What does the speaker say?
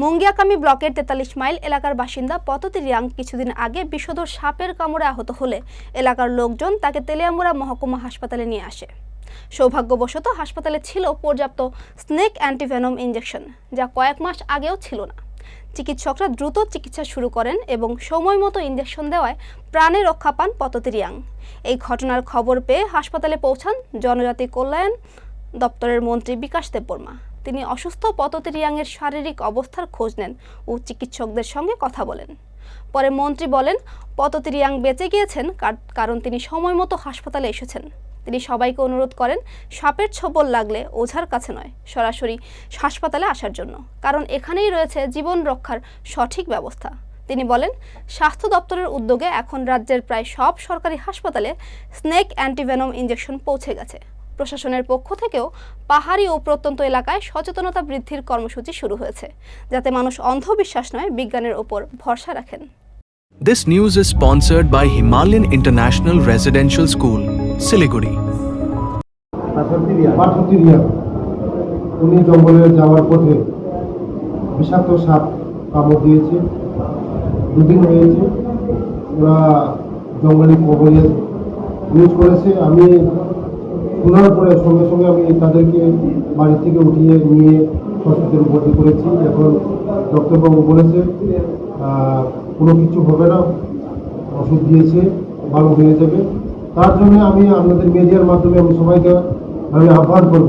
মুঙ্গিয়াকামি ব্লকের তেতাল্লিশ মাইল এলাকার বাসিন্দা পততি রিয়াং কিছুদিন আগে বিষধর সাপের কামড়ে আহত হলে এলাকার লোকজন তাকে তেলিয়ামুড়া মহকুমা হাসপাতালে নিয়ে আসে। সৌভাগ্যবশত হাসপাতালে ছিল পর্যাপ্ত স্নেক অ্যান্টিভেনম ইঞ্জেকশন যা কয়েক মাস আগেও ছিল না। চিকিৎসকরা দ্রুত চিকিৎসা শুরু করেন এবং সময় মতো ইঞ্জেকশন দেওয়ায় প্রাণে রক্ষা পান পততি রিয়াং। এই ঘটনার খবর পেয়ে হাসপাতালে পৌঁছান জনজাতি কল্যাণ দপ্তরের মন্ত্রী বিকাশ দেববর্মা। তিনি অসুস্থ পততি রিয়াংয়ের শারীরিক অবস্থার খোঁজ নেন ও চিকিৎসকদের সঙ্গে কথা বলেন। পরে মন্ত্রী বলেন পততি রিয়াং বেঁচে গিয়েছেন, কার- কারণ তিনি সময় মতো হাসপাতালে এসেছেন। তিনি সবাইকে অনুরোধ করেন, সাপের ছবল লাগলে ওঝার কাছে নয়, সরাসরি হাসপাতালে আসার জন্য, কারণ এখানেই রয়েছে জীবন রক্ষার সঠিক ব্যবস্থা। তিনি বলেন, স্বাস্থ্য দপ্তরের উদ্যোগে এখন রাজ্যের প্রায় সব সরকারি হাসপাতালে স্নেক অ্যান্টিভেনম ইঞ্জেকশন পৌঁছে গেছে। প্রশাসনের পক্ষ থেকেও পাহাড়ি ও প্রত্যন্ত এলাকায় সচেতনতা বৃদ্ধির কর্মসূচি শুরু হয়েছে যাতে মানুষ অন্ধবিশ্বাস নয় বিজ্ঞানের ওপর ভরসা রাখেন। This news is sponsored by Himalayan International Residential School, Siliguri. উনি জঙ্গলে যাওয়ার পথে বিষাক্ত সাপ কামড় দিয়েছে দুদিন হয়েছে। ওরা জঙ্গলে কবলে ইউজ করেছে। আমি শোনার পরে সঙ্গে সঙ্গে আমি তাদেরকে বাড়ি থেকে উঠিয়ে নিয়ে হসপিটালে ভর্তি করেছি। এখন ডক্টরবাবু বলেছে কোনো কিছু হবে না, ওষুধ দিয়েছে, ভালো হয়ে যাবে। তার জন্য আমি আপনাদের মিডিয়ার মাধ্যমে আমি সবাইকে আমি আহ্বান করব।